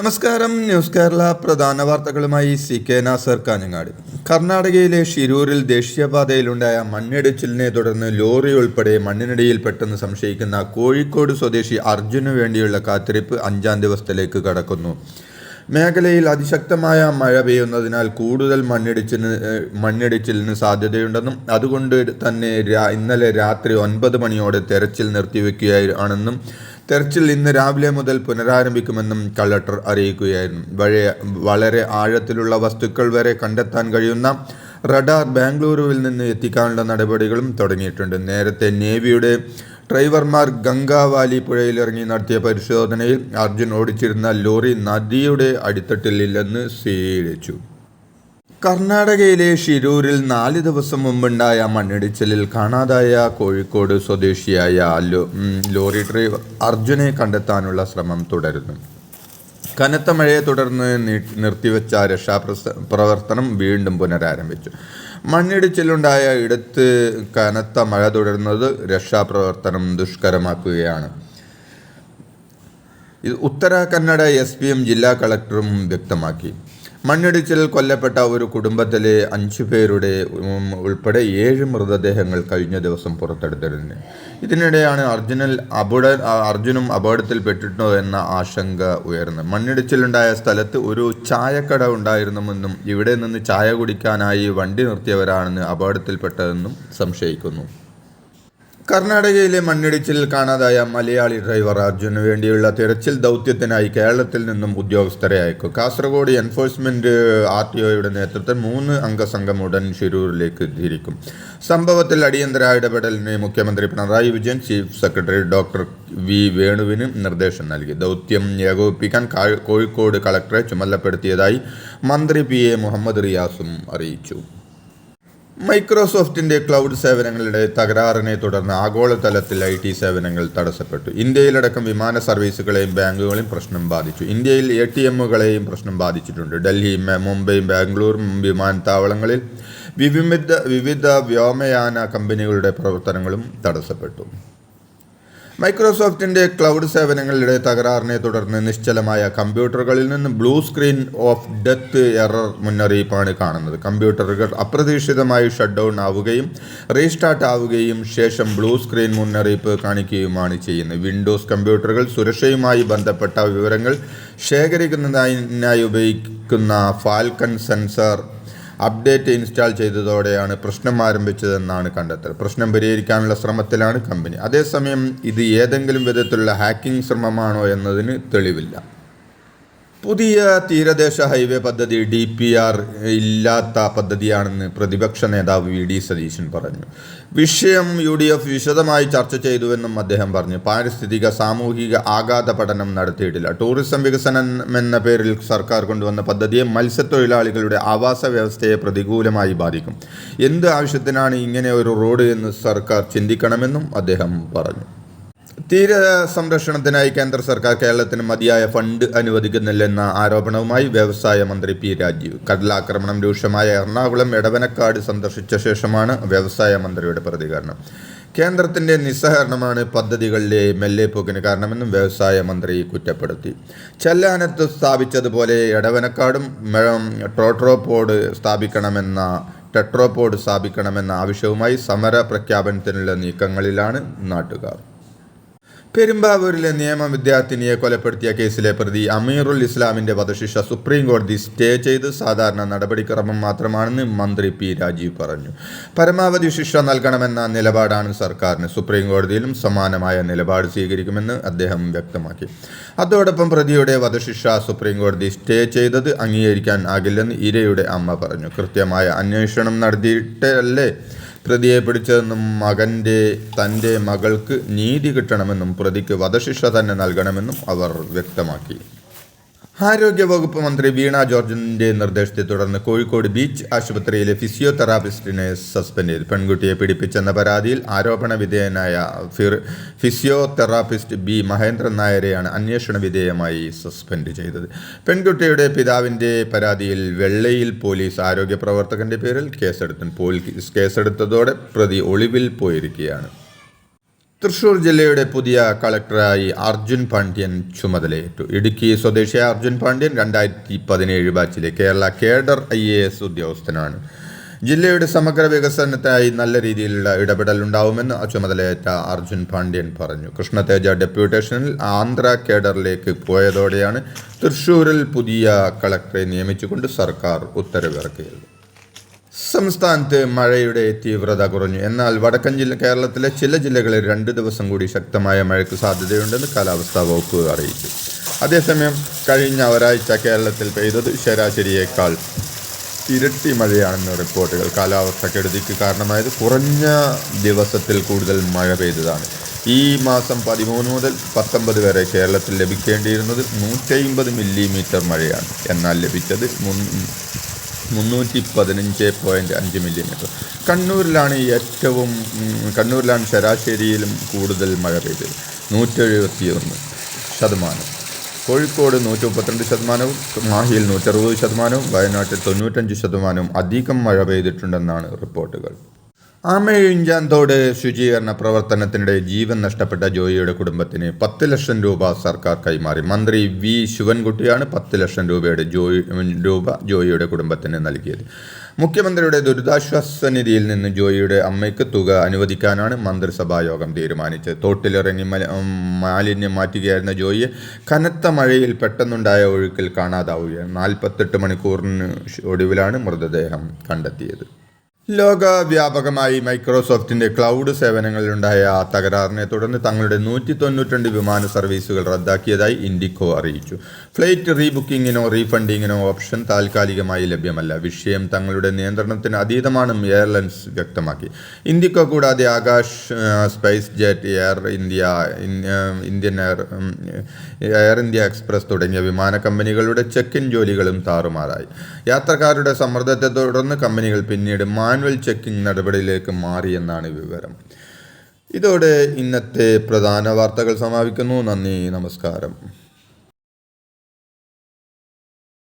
നമസ്കാരം. ന്യൂസ് കേരള പ്രധാന വാർത്തകളുമായി സി കെ നാസർ കാഞ്ഞങ്ങാട്. കർണാടകയിലെ ഷിരൂരിൽ ദേശീയപാതയിലുണ്ടായ മണ്ണിടിച്ചിലിനെ തുടർന്ന് ലോറി ഉൾപ്പെടെ മണ്ണിനടിയിൽപ്പെട്ടെന്ന് സംശയിക്കുന്ന കോഴിക്കോട് സ്വദേശി അർജുനു വേണ്ടിയുള്ള കാത്തിരിപ്പ് അഞ്ചാം ദിവസത്തിലേക്ക് കടക്കുന്നു. മേഖലയിൽ അതിശക്തമായ മഴ പെയ്യുന്നതിനാൽ കൂടുതൽ മണ്ണിടിച്ചിന് മണ്ണിടിച്ചിലിന് സാധ്യതയുണ്ടെന്നും അതുകൊണ്ട് തന്നെ ഇന്നലെ രാത്രി ഒൻപത് മണിയോടെ തെരച്ചിൽ നിർത്തിവെക്കുകയാണെന്നും തെരച്ചിൽ ഇന്ന് രാവിലെ മുതൽ പുനരാരംഭിക്കുമെന്നും കളക്ടർ അറിയിക്കുകയായിരുന്നു. വഴയ വളരെ ആഴത്തിലുള്ള വസ്തുക്കൾ വരെ കണ്ടെത്താൻ കഴിയുന്ന റഡാർ ബാംഗ്ലൂരുവിൽ നിന്ന് എത്തിക്കാനുള്ള നടപടികളും തുടങ്ങിയിട്ടുണ്ട്. നേരത്തെ നേവിയുടെ ഡ്രൈവർമാർ ഗംഗാവാലി പുഴയിലിറങ്ങി നടത്തിയ പരിശോധനയിൽ അർജുൻ ഓടിച്ചിരുന്ന ലോറി നദിയുടെ അടിത്തട്ടിലില്ലെന്ന് സ്ഥിരീകരിച്ചു കർണാടകയിലെ ഷിരൂരിൽ നാല് ദിവസം മുമ്പുണ്ടായ മണ്ണിടിച്ചിലിൽ കാണാതായ കോഴിക്കോട് സ്വദേശിയായ ലോറി ഡ്രൈവർ അർജുനെ കണ്ടെത്താനുള്ള ശ്രമം തുടരുന്നു. കനത്ത മഴയെ തുടർന്ന് നിർത്തിവെച്ച രക്ഷാപ്രസ പ്രവർത്തനം വീണ്ടും പുനരാരംഭിച്ചു. മണ്ണിടിച്ചിലുണ്ടായ ഇടത്ത് കനത്ത മഴ തുടരുന്നത് രക്ഷാപ്രവർത്തനം ദുഷ്കരമാക്കുകയാണ്. ഉത്തര കന്നഡ എസ് ജില്ലാ കളക്ടറും വ്യക്തമാക്കി. മണ്ണിടിച്ചിലിൽ കൊല്ലപ്പെട്ട ഒരു കുടുംബത്തിലെ അഞ്ചു പേരുടെ ഉൾപ്പെടെ ഏഴ് മൃതദേഹങ്ങൾ കഴിഞ്ഞ ദിവസം പുറത്തെടുത്തിരുന്നു ഇതിനിടെയാണ് അർജുനൽ അപകട അർജുനും അപകടത്തിൽപ്പെട്ടിട്ടോ എന്ന ആശങ്ക ഉയർന്നത്. മണ്ണിടിച്ചിലുണ്ടായ സ്ഥലത്ത് ഒരു ചായക്കട ഉണ്ടായിരുന്നുവെന്നും ഇവിടെ നിന്ന് ചായ കുടിക്കാനായി വണ്ടി നിർത്തിയവരാണെന്ന് അപകടത്തിൽപ്പെട്ടതെന്നും സംശയിക്കുന്നു. കർണാടകയിലെ മണ്ണിടിച്ചിലിൽ കാണാതായ മലയാളി ഡ്രൈവർ അർജുന് വേണ്ടിയുള്ള തിരച്ചിൽ ദൗത്യത്തിനായി കേരളത്തിൽ നിന്നും ഉദ്യോഗസ്ഥരെ അയക്കും കാസർഗോഡ് എൻഫോഴ്സ്മെന്റ് ആർ ടി ഒയുടെ നേതൃത്വത്തിൽ മൂന്ന് അംഗസംഘം ഉടൻ ഷിരൂരിലേക്ക് തിരിക്കും. സംഭവത്തിൽ അടിയന്തര ഇടപെടലിന് മുഖ്യമന്ത്രി Pinarayi Vijayan chief secretary doctor V വേണുവിന് നിർദ്ദേശം നൽകി. ദൗത്യം ഏകോപിപ്പിക്കാൻ കോഴിക്കോട് കളക്ടറെ ചുമതലപ്പെടുത്തിയതായി മന്ത്രി പി എ മുഹമ്മദ് റിയാസും അറിയിച്ചു. മൈക്രോസോഫ്റ്റിന്റെ ക്ലൗഡ് സേവനങ്ങളുടെ തകരാറിനെ തുടർന്ന് ആഗോളതലത്തിൽ ഐ ടി സേവനങ്ങൾ തടസ്സപ്പെട്ടു. ഇന്ത്യയിലടക്കം വിമാന സർവീസുകളെയും ബാങ്കുകളെയും പ്രശ്നം ബാധിച്ചു. ഇന്ത്യയിൽ എ ടി എമ്മുകളെയും പ്രശ്നം ബാധിച്ചിട്ടുണ്ട്. ഡൽഹി മുംബൈ ബാംഗ്ലൂർ വിമാനത്താവളങ്ങളിൽ വിവിധ വിവിധ വ്യോമയാന കമ്പനികളുടെ പ്രവർത്തനങ്ങളും തടസ്സപ്പെട്ടു. മൈക്രോസോഫ്റ്റിന്റെ ക്ലൗഡ് സേവനങ്ങളുടെ തകരാറിനെ തുടർന്ന് നിശ്ചലമായ കമ്പ്യൂട്ടറുകളിൽ നിന്ന് blue screen of death error മുന്നറിയിപ്പാണ് കാണുന്നത്. കമ്പ്യൂട്ടറുകൾ അപ്രതീക്ഷിതമായി ഷട്ട് ഡൗൺ ആവുകയും റീസ്റ്റാർട്ട് ആവുകയും ശേഷം ബ്ലൂ സ്ക്രീൻ മുന്നറിയിപ്പ് കാണിക്കുകയുമാണ് ചെയ്യുന്നത്. വിൻഡോസ് കമ്പ്യൂട്ടറുകൾ സുരക്ഷയുമായി ബന്ധപ്പെട്ട വിവരങ്ങൾ ശേഖരിക്കുന്നതിനായി ഉപയോഗിക്കുന്ന ഫാൽക്കൺ സെൻസർ അപ്ഡേറ്റ് ഇൻസ്റ്റാൾ ചെയ്തതോടെയാണ് പ്രശ്നം ആരംഭിച്ചതെന്നാണ് കണ്ടെത്തൽ. പ്രശ്നം പരിഹരിക്കാനുള്ള ശ്രമത്തിലാണ് കമ്പനി. അതേസമയം ഇത് ഏതെങ്കിലും വിധത്തിലുള്ള ഹാക്കിംഗ് ശ്രമമാണോ എന്നതിന് തെളിവില്ല. പുതിയ തീരദേശ ഹൈവേ പദ്ധതി ഡി പി ആർ ഇല്ലാത്ത പദ്ധതിയാണെന്ന് പ്രതിപക്ഷ നേതാവ് വി ഡി സതീശൻ പറഞ്ഞു. വിഷയം യു ഡി എഫ് വിശദമായി ചർച്ച ചെയ്തുവെന്നും അദ്ദേഹം പറഞ്ഞു. പാരിസ്ഥിതിക സാമൂഹിക ആഘാത പഠനം നടത്തിയിട്ടില്ല. ടൂറിസം വികസനം എന്ന പേരിൽ സർക്കാർ കൊണ്ടുവന്ന പദ്ധതിയെ മത്സ്യത്തൊഴിലാളികളുടെ ആവാസ വ്യവസ്ഥയെ പ്രതികൂലമായി ബാധിക്കും. എന്ത് ആവശ്യത്തിനാണ് ഇങ്ങനെ ഒരു റോഡ് എന്ന് സർക്കാർ ചിന്തിക്കണമെന്നും അദ്ദേഹം പറഞ്ഞു. തീര സംരക്ഷണത്തിനായി കേന്ദ്ര സർക്കാർ കേരളത്തിന് മതിയായ ഫണ്ട് അനുവദിക്കുന്നില്ലെന്ന ആരോപണവുമായി വ്യവസായ മന്ത്രി പി രാജീവ്. കടലാക്രമണം രൂക്ഷമായ എറണാകുളം എടവനക്കാട് സന്ദർശിച്ച ശേഷമാണ് വ്യവസായ മന്ത്രിയുടെ പ്രതികരണം. കേന്ദ്രത്തിന്റെ നിസ്സഹകരണമാണ് പദ്ധതികളിലെ മെല്ലെപ്പോക്കിന് കാരണമെന്നും വ്യവസായ മന്ത്രി കുറ്റപ്പെടുത്തി. ചെല്ലാനത്ത് സ്ഥാപിച്ചതുപോലെ എടവനക്കാടും ട്രോട്രോപോഡ് സ്ഥാപിക്കണമെന്ന ടെട്രോപോഡ് സ്ഥാപിക്കണമെന്ന ആവശ്യവുമായി സമര പ്രഖ്യാപനത്തിനുള്ള നീക്കങ്ങളിലാണ് നാട്ടുകാർ. പെരുമ്പാവൂരിലെ നിയമ വിദ്യാർത്ഥിനിയെ കൊലപ്പെടുത്തിയ കേസിലെ പ്രതി അമീറുൽ ഇസ്ലാമിന്റെ വധശിക്ഷ സുപ്രീം കോടതി സ്റ്റേ ചെയ്ത് സാധാരണ നടപടിക്രമം മാത്രമാണെന്ന് മന്ത്രി പി രാജീവ് പറഞ്ഞു. പരമാവധി ശിക്ഷ നൽകണമെന്ന നിലപാടാണ് സർക്കാരിന്. സുപ്രീം കോടതിയിലും സമാനമായ നിലപാട് സ്വീകരിക്കുമെന്ന് അദ്ദേഹം വ്യക്തമാക്കി. അതോടൊപ്പം പ്രതിയുടെ വധശിക്ഷ സുപ്രീം കോടതി സ്റ്റേ ചെയ്തത് അംഗീകരിക്കാൻ ആകില്ലെന്ന് ഇരയുടെ അമ്മ പറഞ്ഞു. കൃത്യമായ അന്വേഷണം നടത്തിയിട്ടല്ലേ പ്രതിയെ പിടിച്ചതെന്നും മകന്റെ തന്റെ മകൾക്ക് നീതി കിട്ടണമെന്നും പ്രതിക്ക് വധശിക്ഷ തന്നെ നൽകണമെന്നും അവർ വ്യക്തമാക്കി. ആരോഗ്യവകുപ്പ് മന്ത്രി വീണ ജോർജിന്റെ നിർദ്ദേശത്തെ തുടർന്ന് കോഴിക്കോട് ബീച്ച് ആശുപത്രിയിലെ ഫിസിയോതെറാപ്പിസ്റ്റിനെ സസ്പെൻഡ് ചെയ്തു. പെൺകുട്ടിയെ പീഡിപ്പിച്ചെന്ന പരാതിയിൽ ആരോപണ വിധേയനായ ഫിസിയോതെറാപ്പിസ്റ്റ് ബി മഹേന്ദ്രൻ നായരെയാണ് അന്വേഷണ വിധേയമായി സസ്പെൻഡ് ചെയ്തത്. പെൺകുട്ടിയുടെ പിതാവിന്റെ പരാതിയിൽ വെള്ളയിൽ പോലീസ് ആരോഗ്യ പ്രവർത്തകന്റെ പേരിൽ കേസെടുത്തു. പോലീസ് കേസെടുത്തതോടെ പ്രതി ഒളിവിൽ പോയിരിക്കുകയാണ്. തൃശൂർ ജില്ലയുടെ പുതിയ കളക്ടറായി അർജുൻ പാണ്ഡ്യൻ ചുമതലയേറ്റു. ഇടുക്കി സ്വദേശിയായ അർജുൻ പാണ്ഡ്യൻ രണ്ടായിരത്തി പതിനേഴ് ബാച്ചിലെ Kerala cadre I A S ഉദ്യോഗസ്ഥനാണ്. ജില്ലയുടെ സമഗ്ര വികസനത്തിനായി നല്ല രീതിയിലുള്ള ഇടപെടൽ ഉണ്ടാവുമെന്ന് ചുമതലയേറ്റ അർജുൻ പാണ്ഡ്യൻ പറഞ്ഞു. കൃഷ്ണതേജ ഡെപ്യൂട്ടേഷനിൽ ആന്ധ്ര കേഡറിലേക്ക് പോയതോടെയാണ് തൃശൂരിൽ പുതിയ കളക്ടറെ നിയമിച്ചുകൊണ്ട് സർക്കാർ ഉത്തരവിറക്കിയത്. സംസ്ഥാനത്ത് മഴയുടെ തീവ്രത കുറഞ്ഞു. എന്നാൽ വടക്കൻ ജില്ല കേരളത്തിലെ ചില ജില്ലകളിൽ രണ്ട് ദിവസം കൂടി ശക്തമായ മഴയ്ക്ക് സാധ്യതയുണ്ടെന്ന് കാലാവസ്ഥാ വകുപ്പ് അറിയിച്ചു. അതേസമയം കഴിഞ്ഞ ഒരാഴ്ച കേരളത്തിൽ പെയ്തത് ശരാശരിയേക്കാൾ ഇരട്ടി മഴയാണെന്ന് റിപ്പോർട്ടുകൾ കാലാവസ്ഥ കെടുതിക്ക് കാരണമായത് കുറഞ്ഞ ദിവസത്തിൽ കൂടുതൽ മഴ പെയ്തതാണ്. ഈ മാസം പതിമൂന്ന് മുതൽ പത്തൊമ്പത് വരെ കേരളത്തിൽ ലഭിക്കേണ്ടിയിരുന്നത് നൂറ്റി മില്ലിമീറ്റർ മഴയാണ്. എന്നാൽ ലഭിച്ചത് മുന്നൂറ്റി പതിനഞ്ച് പോയിന്റ് അഞ്ച് മില്ലിമീറ്റർ കണ്ണൂരിലാണ് ഏറ്റവും കണ്ണൂരിലാണ് ശരാശരിയിലും കൂടുതൽ മഴ പെയ്തത്. നൂറ്റെഴുപത്തി ഒന്ന് ശതമാനം. കോഴിക്കോട് നൂറ്റി മുപ്പത്തിരണ്ട് ശതമാനവും മാഹിയിൽ നൂറ്ററുപത് ശതമാനവും വയനാട്ടിൽ തൊണ്ണൂറ്റഞ്ച് ശതമാനവും അധികം മഴ പെയ്തിട്ടുണ്ടെന്നാണ് റിപ്പോർട്ടുകൾ. ആമയിഞ്ചാൻ തോട് ശുചീകരണ പ്രവർത്തനത്തിനിടെ ജീവൻ നഷ്ടപ്പെട്ട ജോയിയുടെ കുടുംബത്തിന് പത്ത് ലക്ഷം രൂപ സർക്കാർ കൈമാറി. മന്ത്രി വി. ശിവൻകുട്ടിയാണ് പത്ത് ലക്ഷം രൂപയുടെ ജോയി രൂപ ജോയിയുടെ കുടുംബത്തിന് നൽകിയത്. മുഖ്യമന്ത്രിയുടെ ദുരിതാശ്വാസ നിധിയിൽ നിന്ന് ജോയിയുടെ അമ്മയ്ക്ക് തുക അനുവദിക്കാനാണ് മന്ത്രിസഭായോഗം തീരുമാനിച്ചത്. തോട്ടിലിറങ്ങി മാലിന്യം മാറ്റുകയായിരുന്ന ജോയിയെ കനത്ത മഴയിൽ പെട്ടെന്നുണ്ടായ ഒഴുക്കിൽ കാണാതാവുകയാണ്. നാൽപ്പത്തെട്ട് മണിക്കൂറിന് ഒടുവിലാണ് മൃതദേഹം കണ്ടെത്തിയത്. ലോകവ്യാപകമായി മൈക്രോസോഫ്റ്റിന്റെ ക്ലൗഡ് സേവനങ്ങളിലുണ്ടായ തകരാറിനെ തുടർന്ന് തങ്ങളുടെ നൂറ്റി തൊണ്ണൂറ്റി വിമാന സർവീസുകൾ റദ്ദാക്കിയതായി ഇൻഡിക്കോ അറിയിച്ചു. ഫ്ലൈറ്റ് റീബുക്കിങ്ങിനോ റീഫണ്ടിങ്ങിനോ ഓപ്ഷൻ താൽക്കാലികമായി ലഭ്യമല്ല. വിഷയം തങ്ങളുടെ നിയന്ത്രണത്തിന് അതീതമാണെന്നും എയർലൈൻസ് വ്യക്തമാക്കി. ഇൻഡിക്കോ കൂടാതെ Akash spice jet air India Indian air air India express തുടങ്ങിയ വിമാന കമ്പനികളുടെ ചെക്ക് ഇൻ ജോലികളും താറുമാറായി. യാത്രക്കാരുടെ സമ്മർദ്ദത്തെ തുടർന്ന് കമ്പനികൾ പിന്നീട് മാനുവൽ ചെക്കിംഗ് നടപടിയിലേക്ക് മാറിയെന്നാണ് വിവരം. ഇതോടെ ഇന്നത്തെ പ്രധാന വാർത്തകൾ സമാപിക്കുന്നു. നന്ദി നമസ്കാരം.